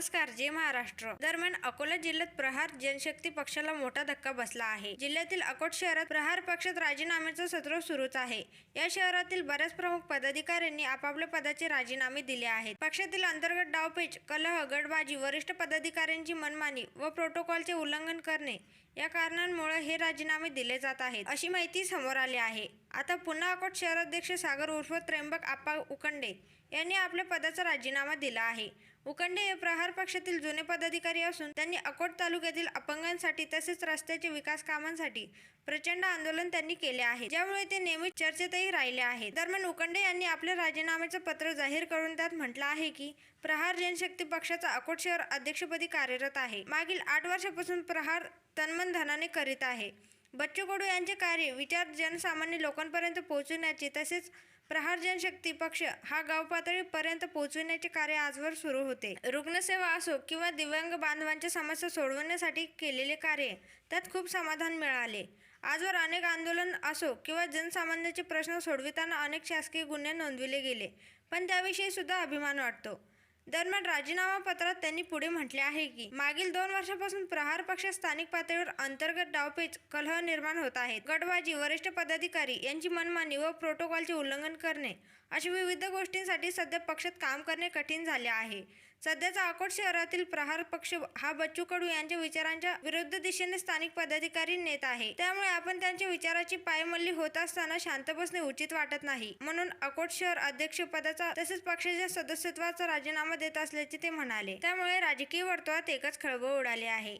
नमस्कार जय महाराष्ट्र. दरम्यान अकोला जिल्ह्यात प्रहार जनशक्ती पक्षाला मोठा धक्का बसला आहे. जिल्ह्यातील अकोट शहरात प्रहार पक्षात राजीनाम्याचं सत्र सुरूच आहे. या शहरातील बऱ्याच प्रमुख पदाधिकाऱ्यांनी आपापल्या पदाचे राजीनामे दिले आहेत. पक्षातील अंतर्गत डावपेच कलह गडबाजी वरिष्ठ पदाधिकाऱ्यांची मनमानी व प्रोटोकॉलचे उल्लंघन करणे या कारणांमुळे हे राजीनामे दिले जात आहेत अशी माहिती समोर आली आहे. आता पुन्हा अकोट शहराध्यक्ष सागर उर्फ त्र्यंबक आप्पा उकंडे यांनी आपल्या पदाचा राजीनामा दिला आहे. उकंडे हे प्रहार पक्षातील जुने पदाधिकारी असून त्यांनी अकोट तालुक्यातील अपंगांसाठी तसेच रस्त्याचे विकास कामांसाठी प्रचंड आंदोलन त्यांनी केले आहे. ज्यामुळे ते नेहमी चर्चेतही राहिले आहेत. दरम्यान उकंडे यांनी आपल्या राजीनाम्याचं पत्र जाहीर करून त्यात म्हटलं आहे की प्रहार जनशक्ती पक्षाचा अकोट शहर अध्यक्षपदी कार्यरत आहे. मागील आठ वर्षापासून प्रहार तन्मन धनाने करीत आहे. बच्चू कडू यांचे कार्य विचार जनसामान्य लोकांपर्यंत पोहोचवण्याचे तसेच प्रहार जनशक्ती पक्ष हा गाव पातळीपर्यंत पोहोचविण्याचे कार्य आजवर सुरू होते. रुग्णसेवा असो किंवा दिव्यांग बांधवांच्या समस्या सोडवण्यासाठी केलेले कार्य त्यात खूप समाधान मिळाले. आजवर अनेक आंदोलन असो किंवा जनसामान्याचे प्रश्न सोडविताना अनेक शासकीय गुन्हे नोंदविले गेले पण त्याविषयी सुद्धा अभिमान वाटतो. दरम्यान राजीनामा पत्रात त्यांनी पुढे म्हटले आहे की मागील दोन वर्षापासून प्रहार पक्ष स्थानिक पातळीवर अंतर्गत डावपेच कलह निर्माण होत आहेत. गटबाजी वरिष्ठ पदाधिकारी यांची मनमानी व प्रोटोकॉलचे उल्लंघन करणे अशा विविध गोष्टींसाठी सध्या पक्षात काम करणे कठीण झाले आहे. सध्याचा अकोट शहरातील प्रहार पक्ष हा बच्चू कडू यांच्या विचारांच्या विरुद्ध दिशेने स्थानिक पदाधिकारी नेत आहे. त्यामुळे आपण त्यांच्या विचाराची पायमल्ली होत असताना शांत बसणे उचित वाटत नाही. म्हणून अकोट शहर अध्यक्ष पदाचा तसेच पक्षाच्या सदस्यत्वाचा राजीनामा देत असल्याचे ते म्हणाले. त्यामुळे राजकीय वर्तुळात एकच खळबळ उडाली आहे.